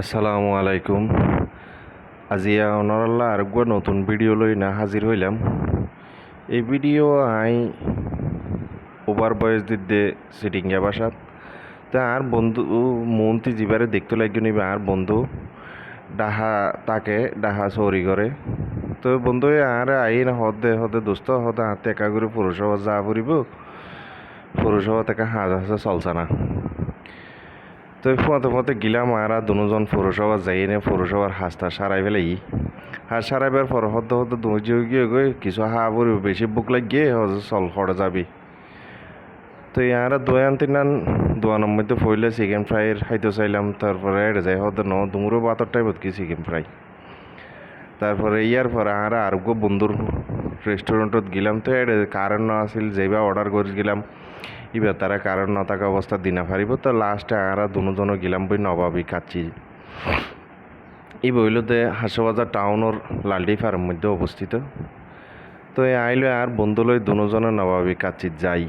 আসসালামু আলাইকুম। আজিয়া অনরাল্লাহ আরেকবার নতুন ভিডিও লই না হাজির হইলাম। এই ভিডিও আই ওভার বয়স দিতে সিটিংয়া বাসাত তা আর বন্ধু মন্ত্রী জিবারে দেখতে লাগি নিবে আর বন্ধু। ডাহা তাকে, ডাহা চৌরি করে। তো বন্ধু আর আই না হদে হদে দোস্ত হদে হাতে একা করে পৌরসভা যা ফুরিব পৌরসভা থেকে হাজ হাসে চলছে না। তো ফোঁতে ফোঁতে গিলাম আরা দুজন পৌরসভা যাই নে পৌরসভার হাসতা সারাই ফেলাই হাস সারাইবার পর হদ্দ হদ্দ দুজি গিয়ে কিছু হা বড় বেশি বুক লাগিয়ে চল হড়ে যাবি। তো ইয়ারা দোয়ান তিনান দোয়ানের মধ্যে পড়লে চিকেন ফ্রাইয়ের খাইতে চাইলাম তারপরে এড়ে যাই হদ ন দুমুরো বাতর টাইমত কি চিকেন ফ্রাই তারপরে ইয়ার পরে আর আরোগ্য বন্ধুর রেস্টুরেন্টত গেলাম তো এড়ে কারেন্ট আছিল যেবা অর্ডার করে গেলাম ইবার তারা কারেন্ট না থাকা অবস্থা দিনা পারিব তো লাস্টে আর দুজনও গেলাম বই নবাবি কাচ্ছি এই বইলতে হাসবাজার টাউনের লালডি ফার্ম মধ্যে অবস্থিত। তো এই আইলে আর বন্ধুলৈ দুজনে নবাবি কাচ্ছি যাই।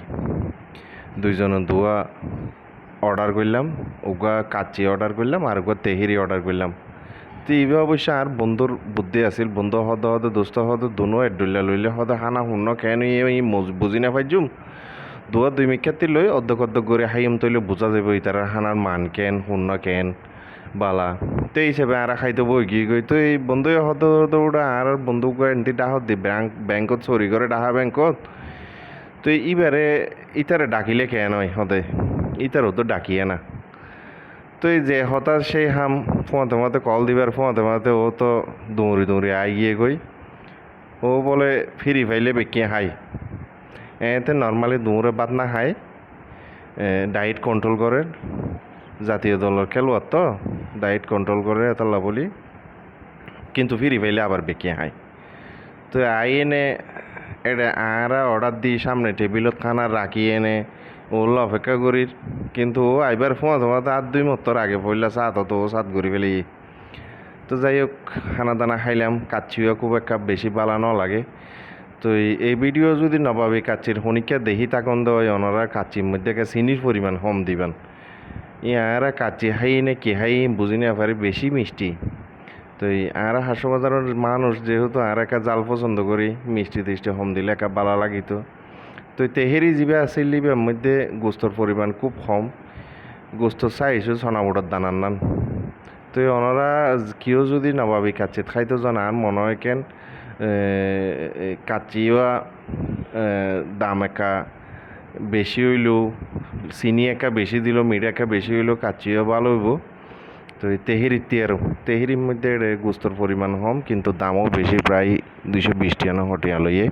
দুইজনে দুয়া অর্ডার করলাম, উগা কাচ্চি অর্ডার করলাম, আর ওগা তেহেরি অর্ডার করলাম। তো এইভাবে অবশ্য আর বন্ধুর বুদ্ধি আছিল, বন্ধু হদ হদ দোস্ত হদ, দুনো এডুল্লা লইলে হদ, হানা শূন্য কেন বুঝি না পাইজুম? দুয়া দুই মিক্ষাতি লই অর্ধেক অর্ধেক করে হাইম তৈলে বোঝা যাবে তার হানার মান কেন শূন্য কেন, বালা। তো এই হিসাবে আর খাইতে বই গিয়ে গই তো এই বন্ধু হদ ওটা আর বন্ধু এনটি ডাহত দি ব্যাংক, ব্যাংকত চুরি করে ডাহা ব্যাংকত। তো ইবারে ইতারে ডাকিলে কেন হয় হদে ইতারও তো ডাকিয়ে না। তো এই যে হতাশ সেই হাম ফোঁতে মাতে কল দিবার ফোঁতে মাতে ও তো দৌড়ি দৌড়ি আই গিয়ে গই ও বলে ফিরি ফাইলে বেকিয়ে হাই। এতে নর্মালি দৌড়ে বাদ না খায় ডায়েট কন্ট্রোল করে জাতীয় দলের খেলোয়াড় তো ডায়েট কন্ট্রোল করে এতলা বলি কিন্তু ফিরি পাইলে আবার বেঁকে হাই তো আই এনে এটা আরা অর্ডার দিই সামনে টেবিলত খানা রাখি এনে ওগুলো অপেক্ষা করি কিন্তু আইবার ফোঁয়া তোমার আর দুই মত্তর আগে পড়লে সাত তো ও সাত করি ফেলি তো যাই হোক, খানা দানা খাইলাম। কাচ্ছিও খুব একটা বেশি বালানো লাগে তো এই ভিডিও যদি নবাবি কাচ্চির শনিকা দেখি তাকন দেওয়া ওনারা কাচ্চির মধ্যে চিনির পরিমাণ কম দিবেন। ইয়ারা কাচ্চি হাই নে কি হাই, বুঝি না পারি বেশি মিষ্টি। তো আর হাসো বাজারের মানুষ যেহেতু আর একা জাল পছন্দ করি, মিষ্টি টিষ্টি হম দিলে একা বালা লাগিত। তো তেহেরি জিবে আছিল লিবের মধ্যে গোস্তর পরিমাণ খুব কম। গোস্ত চাইছো ছনাবুটার দানার নান তো ওনারা কেউ যদি নবাবি কাচ্চিত খাইতো জানা, আর মনে হয় কেন কাচিওয়া দাম একা বেশি হইলেও চিনি একা বেশি দিল, মিট একা বেশি হইলেও কাচিও ভালো হইব। তো এই তেহেরিতে আর। তেহেরির মধ্যে গোস্তর পরিমাণ কম, কিন্তু দামও বেশি, প্রায় দুইশো বিশ টাকা হটিয়া লইয়ে।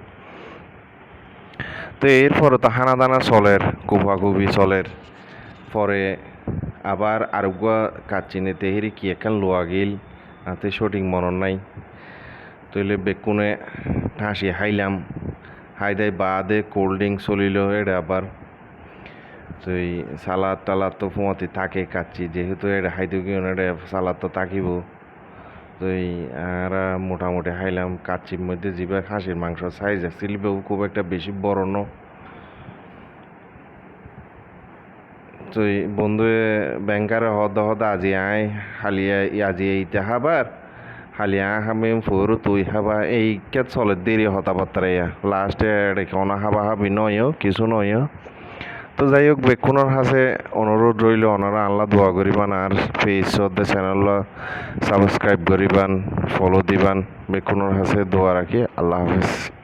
তো এরপরে তো হানা দানা চলের কুফাকুফি চলের। পরে আবার আরোগ্য কাচিনে তেহেরি কি একান লোয়া গিল হাতে সঠিক মরণ নাই। তইলে বেকুনে ঠাঁসি হাইলাম, হাইদাই বাদে কোল্ড ড্রিঙ্ক চলিল এটা আবার তো এই সালাদ টালাদ তো ফুঁয়াতে থাকে কাচ্ছি যেহেতু এটা হাইতে গিয়ে এটা সালাদ তো তাকিব তো এই আর মোটামুটি হাইলাম কাচ্চির মধ্যে, জিবা খাসির মাংস সাইজ সিলবেও খুব একটা বেশি বড় ন। তো বন্ধু ব্যাংকারে হদ হদ আজি আয় হালিয়া আজি এইতে হাবার। হালিয়া হামে ফুরু তুই হাবা এই কে চলে দেরি হতা পাত্রাইয়া লাস্টে অনা হাবা হাবি নয় কিছু নয় তো যাই হোক বেক্ষণর হাসে অনুরোধ রইল ওনারা আল্লাহ দোয়া করিবান আর পেজ শ্রদ্ধা চ্যানেল সাবস্ক্রাইব করিবান ফলো দিবান বেক্ষণর হাসে দোয়া রাখি আল্লাহ হাফিজ।